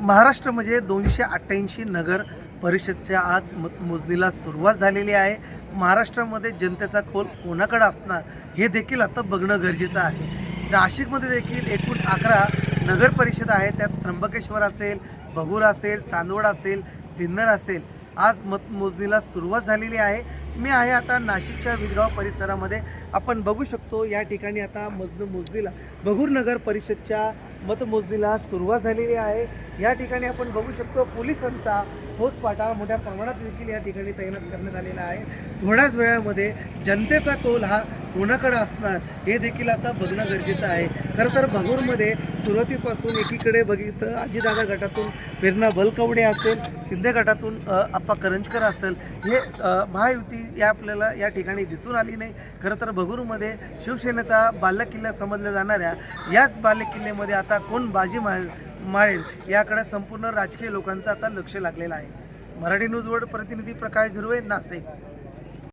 महाराष्ट्र म्हणजे दोनशे अठ्ठ्याऐंशी नगर परिषदच्या आज मतमोजणीला सुरुवात झालेली आहे. महाराष्ट्रामध्ये जनतेचा खोल कोणाकडे असणार हे देखील आता बघणं गरजेचं आहे. नाशिकमध्ये देखील एकूण अकरा नगर परिषद त्यात त्र्यंबकेश्वर असेल बगूर असेल चांदवड असेल सिन्नर असेल. आज मतमोजणीला सुरुवात झालेली आहे. मी आहे आता नाशिकच्या विदगाव परिसरामध्ये. आपण बघू शकतो या ठिकाणी आता मजन मोजणीला नगर परिषदच्या मतमोजणीला सुरुवात झालेली आहे. या ठिकाणी आपण बघू शकतो पोलिसांचा होसपाटा मोठ्या प्रमाणात देखील या ठिकाणी तैनात करण्यात आलेला आहे. थोड्याच वेळामध्ये जनतेचा कौल हा कोणाकडे असणार हे देखील आता बघणं गरजेचं आहे. खरं तर भगूरमध्ये सुरुवातीपासून एकीकडे बघितलं आजीदादा गटातून प्रेरणा बलकवडे असेल शिंदे गटातून आप्पा करंजकर असेल हे महायुती या आपल्याला या ठिकाणी दिसून आली नाही. खरं तर भगूरमध्ये शिवसेनेचा बाल्यकिल्ला समजल्या जाणाऱ्या याच बाल्यकिल्ल्यामध्ये आता कोण बाजी मा माळेल याकडे संपूर्ण राजकीय लोकांचं आता लक्ष लागलेलं आहे. मराठी न्यूजवर प्रतिनिधी प्रकाश धुर्वे नाशिक.